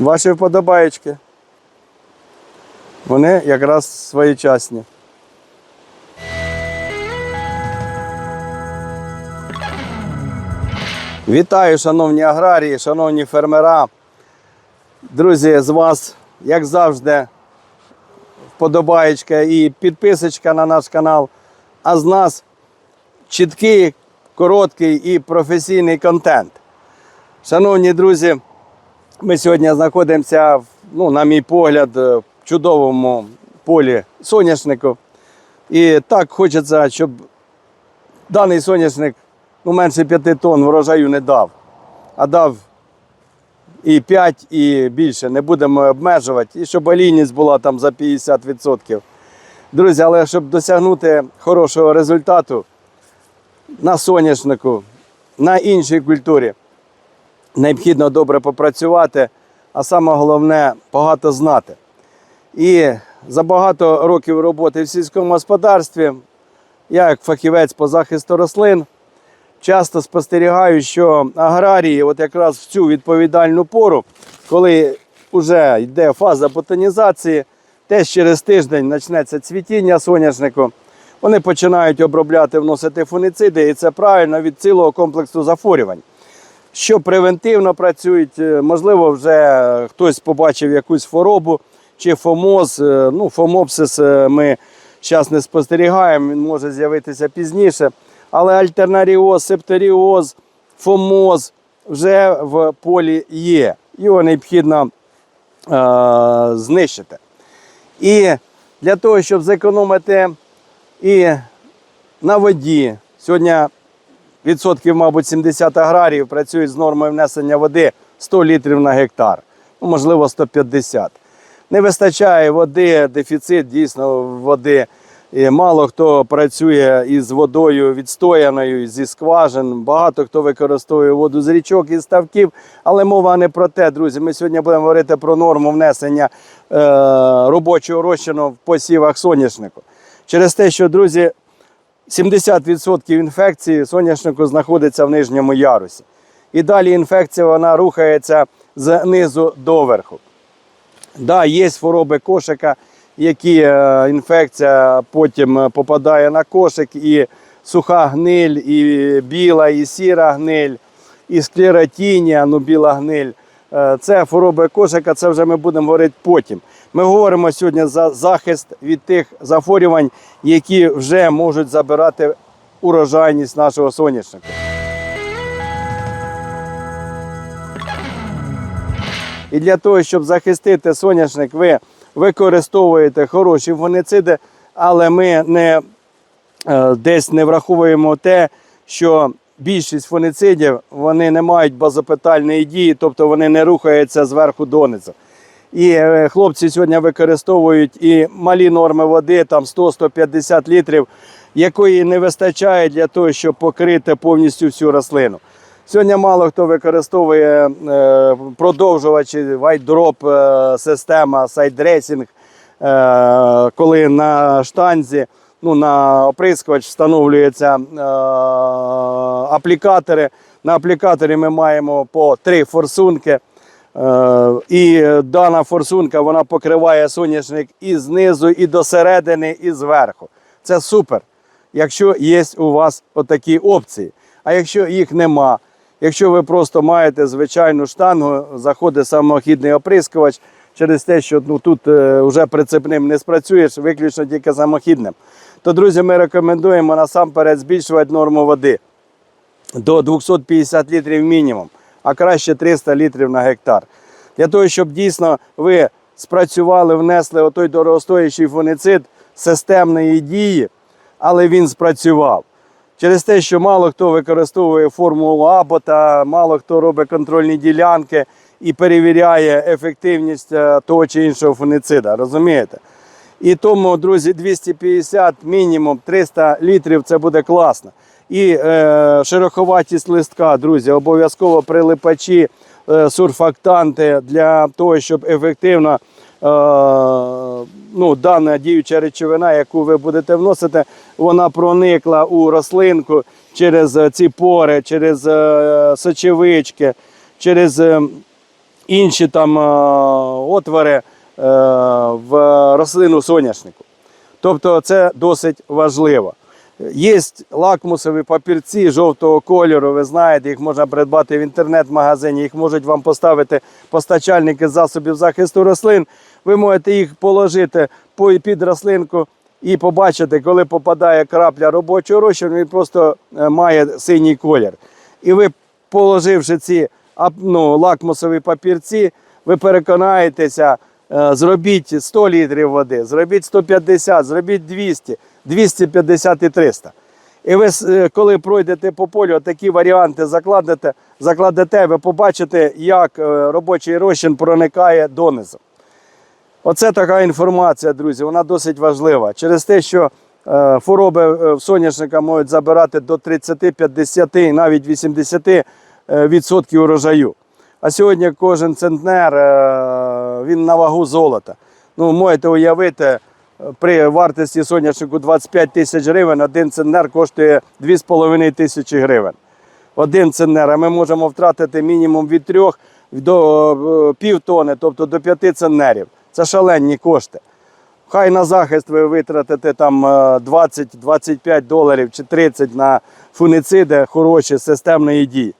Ваші вподобаєчки. Вони якраз своєчасні. Вітаю, шановні аграрії, шановні фермера. Друзі, з вас, як завжди, вподобаєчка і підписочка на наш канал. А з нас чіткий, короткий і професійний контент. Шановні друзі, ми сьогодні знаходимося, ну, на мій погляд, в чудовому полі соняшнику. І так хочеться, щоб даний соняшник ну, менше 5 тонн врожаю не дав, а дав і 5, і більше. Не будемо обмежувати. І щоб олійність була там за 50%. Друзі, але щоб досягнути хорошого результату на соняшнику, на іншій культурі, необхідно добре попрацювати, а саме головне багато знати. І за багато років роботи в сільському господарстві, я як фахівець по захисту рослин, часто спостерігаю, що аграрії, от якраз в цю відповідальну пору, коли вже йде фаза ботанізації, теж через тиждень почнеться цвітіння соняшнику. Вони починають обробляти, вносити фунициди, і це правильно від цілого комплексу захворювань. Що превентивно працюють, е, можливо, вже хтось побачив якусь хворобу чи фомоз. Е, Ну, фомопсис е, ми зараз не спостерігаємо, він може з'явитися пізніше. Але альтернаріоз, септоріоз, фомоз вже в полі є. Його необхідно е, знищити. І для того, щоб зекономити і на воді, сьогодні відсотків, мабуть, 70 аграріїв працюють з нормою внесення води 100 літрів на гектар, ну, можливо, 150. Не вистачає води, дефіцит дійсно води. І мало хто працює із водою відстояною, зі скважин. Багато хто використовує воду з річок і ставків. Але мова не про те, друзі. Ми сьогодні будемо говорити про норму внесення е, робочого розчину в посівах соняшнику. Через те, що, друзі, 70% інфекції соняшнику знаходиться в нижньому ярусі. І далі інфекція вона рухається з низу до верху. Да, є хвороби кошика, які е, інфекція потім е, попадає на кошик, і суха гниль, і біла, і сіра гниль, і склеротінія, ну біла гниль. Е, Це хвороби кошика, це вже ми будемо говорити потім. Ми говоримо сьогодні за захист від тих захворювань, які вже можуть забирати урожайність нашого соняшника. І для того, щоб захистити соняшник, ви використовуєте хороші фунициди, але ми не, е, десь не враховуємо те, що більшість фуницидів вони не мають базопитальної дії, тобто вони не рухаються зверху донизу. І е, хлопці сьогодні використовують і малі норми води, там 100-150 літрів, якої не вистачає для того, щоб покрити повністю всю рослину. Сьогодні мало хто використовує е, продовжувачі, вайдроп е, система, сайдресінг, коли на штанзі, ну, на оприскувач встановлюються аплікатори. На аплікаторі ми маємо по три форсунки. Е, І дана форсунка вона покриває соняшник і знизу, і до середини, і зверху. Це супер, якщо є у вас отакі опції. А якщо їх нема, якщо ви просто маєте звичайну штангу, заходить самохідний оприскувач через те, що ну, тут е, вже прицепним не спрацюєш, виключно тільки самохідним, то, друзі, ми рекомендуємо насамперед збільшувати норму води до 250 літрів мінімум, а краще 300 літрів на гектар. Для того, щоб дійсно ви спрацювали, внесли отой дорогостоящий фуницид системної дії, але він спрацював. Через те, що мало хто використовує формулу Абота, мало хто робить контрольні ділянки і перевіряє ефективність е, того чи іншого фуницида. Розумієте? І тому, друзі, 250 мінімум 300 літрів це буде класно. І е, шероховатість листка, друзі, обов'язково прилипачі, е, сурфактанти для того, щоб ефективно е, ну, дана діюча речовина, яку ви будете вносити, вона проникла у рослинку через е, ці пори, через е, сочевички, через е, інші там е, отвори е, в рослину соняшнику. Тобто це досить важливо. Є лакмусові папірці жовтого кольору, ви знаєте, їх можна придбати в інтернет-магазині, їх можуть вам поставити постачальники засобів захисту рослин. Ви можете їх положити по- під рослинку і побачити, коли попадає крапля робочого розчину, він просто е, має синій колір. І ви, положивши ці ну, лакмусові папірці, ви переконаєтеся, е, зробіть 100 літрів води, зробіть 150, зробіть 200, 250 і 300. І ви, е, коли пройдете по полю, такі варіанти закладете, закладете, ви побачите, як е, робочий розчин проникає донизу. Оце така інформація, друзі, вона досить важлива. Через те, що е, хвороби в соняшника можуть забирати до 30, 50, і навіть 80 е, відсотків урожаю. А сьогодні кожен центнер він на вагу золота. Ну, можете уявити, при вартості соняшнику 25 тисяч гривень один центнер коштує 2,5 тисячі гривень. Один центнер, а ми можемо втратити мінімум від 3 до е, півтони, тобто до 5 центнерів. Це шалені кошти. Хай на захист ви витратите там е, 20-25 доларів чи 30 на фунициди хороші системної дії.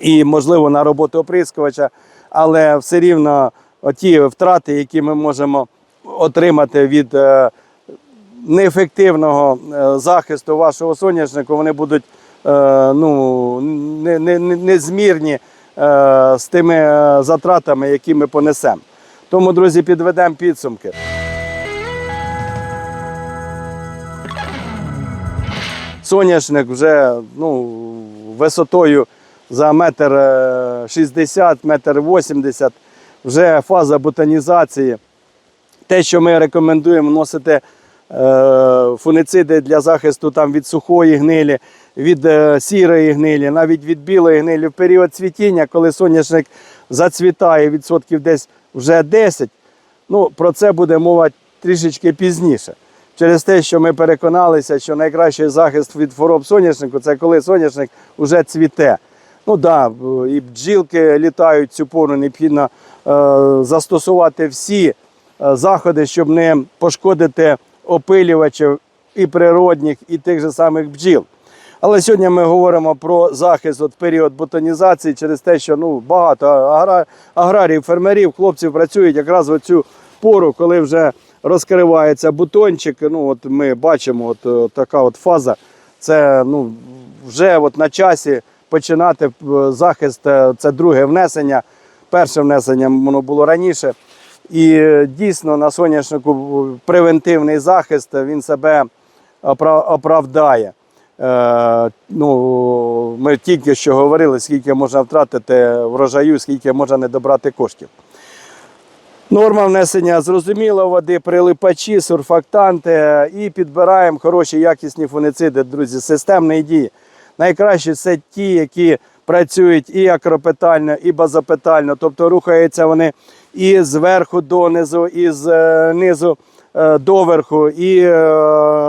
І, можливо, на роботу оприскувача, але все рівно ті втрати, які ми можемо отримати від е, неефективного е, захисту вашого соняшнику, вони будуть е, ну, не- не- не- незмірні з тими затратами, які ми понесемо. Тому, друзі, підведемо підсумки. Соняшник вже ну, висотою за метр е, 60, метр 80, вже фаза ботанізації. Те, що ми рекомендуємо вносити е, фунициди для захисту там, від сухої гнилі, від е, сірої гнилі, навіть від білої гнилі в період цвітіння, коли соняшник зацвітає відсотків десь вже 10, ну, про це буде мова трішечки пізніше. Через те, що ми переконалися, що найкращий захист від хвороб соняшнику це коли соняшник вже цвіте. Ну да, і бджілки літають цю пору, необхідно е, застосувати всі заходи, щоб не пошкодити опилювачів і природних, і тих же самих бджіл. Але сьогодні ми говоримо про захист от період ботанізації через те, що ну, багато агра... аграріїв, фермерів, хлопців працюють якраз в цю пору, коли вже розкривається бутончик. Ну, от ми бачимо, от, е, така от фаза. Це ну, вже от на часі починати е, захист. е, Це друге внесення. Перше внесення воно було раніше. І е, дійсно на соняшнику превентивний захист він себе оправдає. Е, ну, ми тільки що говорили, скільки можна втратити врожаю, скільки можна не добрати коштів. Норма внесення зрозуміло, води, прилипачі, сурфактанти і підбираємо хороші якісні фунициди, друзі, системної дії. Найкраще це ті, які працюють і акропетально, і базопетально, тобто рухаються вони і зверху донизу, і з е, е, доверху, і е,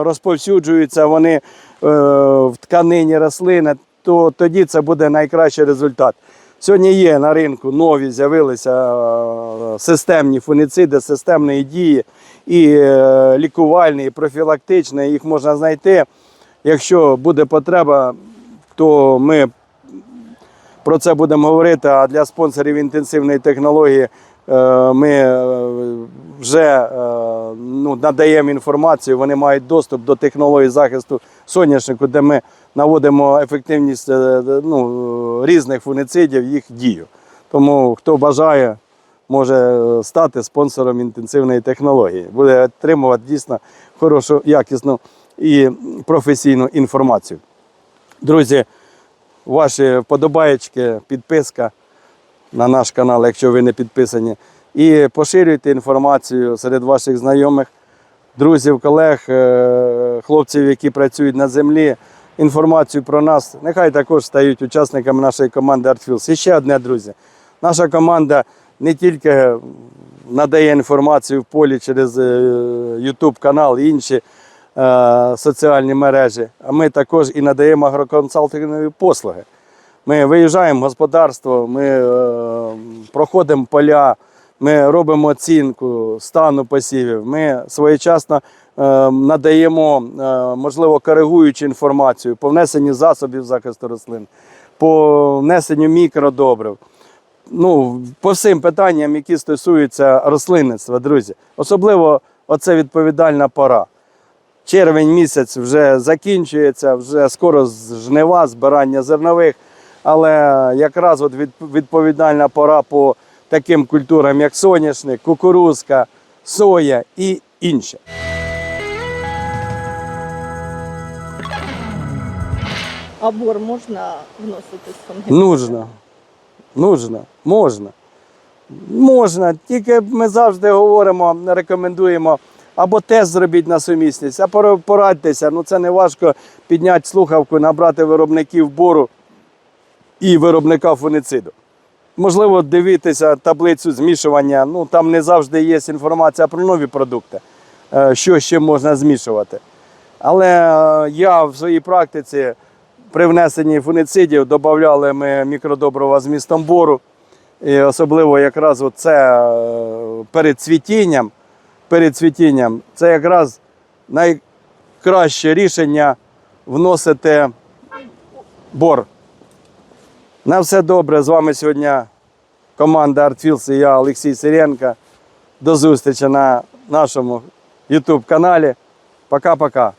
розповсюджуються вони в тканині рослини, то тоді це буде найкращий результат. Сьогодні є на ринку нові з'явилися системні фунициди, системної дії, і лікувальні, і профілактичні. Їх можна знайти. Якщо буде потреба, то ми про це будемо говорити. А для спонсорів інтенсивної технології ми е, вже е, ну, надаємо інформацію. Вони мають доступ до технології захисту соняшнику, де ми наводимо ефективність е, ну, різних фуницидів, їх дію. Тому хто бажає, може е, стати спонсором інтенсивної технології, буде отримувати дійсно хорошу, якісну і професійну інформацію. Друзі, ваші вподобаєчки, підписка на наш канал, якщо ви не підписані. І поширюйте інформацію серед ваших знайомих, друзів, колег, е, хлопців, які працюють на землі. Інформацію про нас. Нехай також стають учасниками нашої команди ArtFields. І ще одне, друзі. Наша команда не тільки надає інформацію в полі через е, YouTube канал і інші е, соціальні мережі, а ми також і надаємо агроконсалтингові послуги. Ми виїжджаємо в господарство, ми е, проходимо поля, ми робимо оцінку стану посівів. Ми своєчасно е, надаємо, е, можливо, коригуючу інформацію по внесенню засобів захисту рослин, по внесенню мікродобрив. Ну, по всім питанням, які стосуються рослинництва, друзі. Особливо оце відповідальна пора. Червень місяць вже закінчується, вже скоро жнива, збирання зернових. Але якраз от відповідальна пора по таким культурам, як соняшник, кукурузка, соя і інше. А бор можна вносити з фунгицидом? Нужно. Нужно, можна. Можна. Тільки ми завжди говоримо, рекомендуємо або тест зробіть на сумісність, а пора- порадьтеся. Ну це не важко підняти слухавку, набрати виробників бору і виробника фунициду. Можливо, дивитися таблицю змішування. Ну там не завжди є інформація про нові продукти, е, що ще можна змішувати. Але е, я в своїй практиці при внесенні фуницидів додавали ми мікродобрива з містом бору. І особливо якраз це перед цвітінням, перед цвітінням це якраз найкраще рішення вносити бор. На все добре. З вами сьогодні команда ArtFields і я, Олексій Сиренко. До зустрічі на нашому YouTube каналі. Пока-пока.